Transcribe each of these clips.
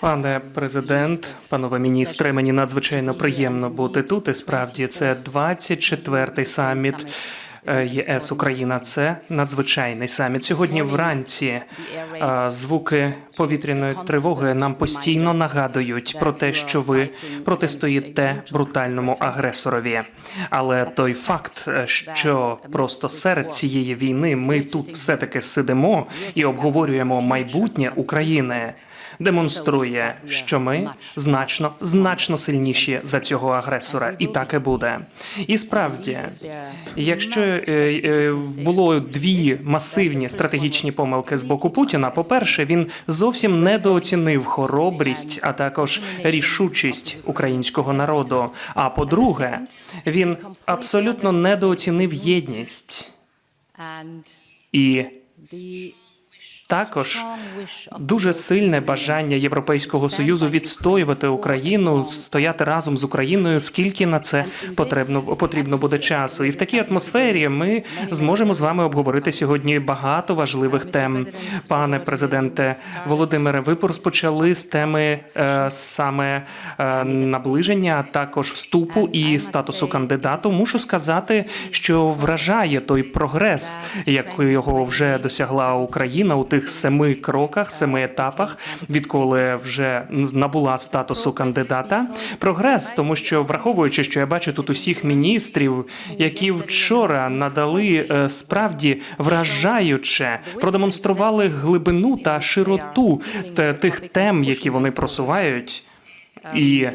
Пане президент, панове міністри, мені надзвичайно приємно бути тут. І справді це 24-й саміт ЄС Україна. Це надзвичайний саміт. Сьогодні вранці е, звуки повітряної тривоги нам постійно нагадують про те, що ви протистоїте брутальному агресорові. Але той факт, е, що просто серед цієї війни ми тут все таки сидимо і обговорюємо майбутнє України демонструє, що ми значно значно сильніші за цього агресора, і так і буде. І справді, якщо е, е, було дві масивні стратегічні помилки з боку Путіна, по-перше, він зовсім недооцінив хоробрість, а також рішучість українського народу. А по-друге, він абсолютно недооцінив єдність і також дуже сильне бажання Європейського союзу відстоювати Україну, стояти разом з Україною, скільки на це потрібно потрібно буде часу. І в такій атмосфері ми зможемо з вами обговорити сьогодні багато важливих тем. Пане президенте Володимире, ви розпочали з теми е, саме е, наближення, а також вступу і статусу кандидату. Мушу сказати, що вражає той прогрес, якого вже досягла Україна у тих семи кроках, семи етапах, відколи вже набула статусу кандидата. Прогрес, тому що враховуючи, що я бачу тут усіх міністрів, які вчора надали е, справді вражаюче, продемонстрували глибину та широту тих тем, які вони просувають. І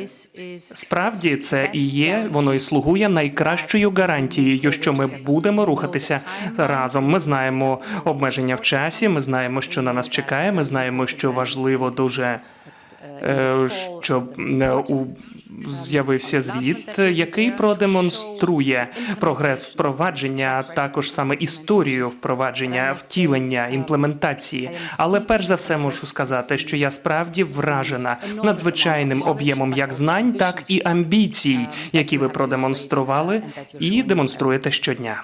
Справді це і є, воно і слугує найкращою гарантією, що ми будемо рухатися разом. Ми знаємо обмеження в часі. Ми знаємо, що на нас чекає. Ми знаємо, що важливо дуже. Е, Щоб у з'явився звіт, який продемонструє прогрес впровадження, також саме історію впровадження, втілення, імплементації. Але перш за все можу сказати, що я справді вражена надзвичайним об'ємом як знань, так і амбіцій, які ви продемонстрували і демонструєте щодня.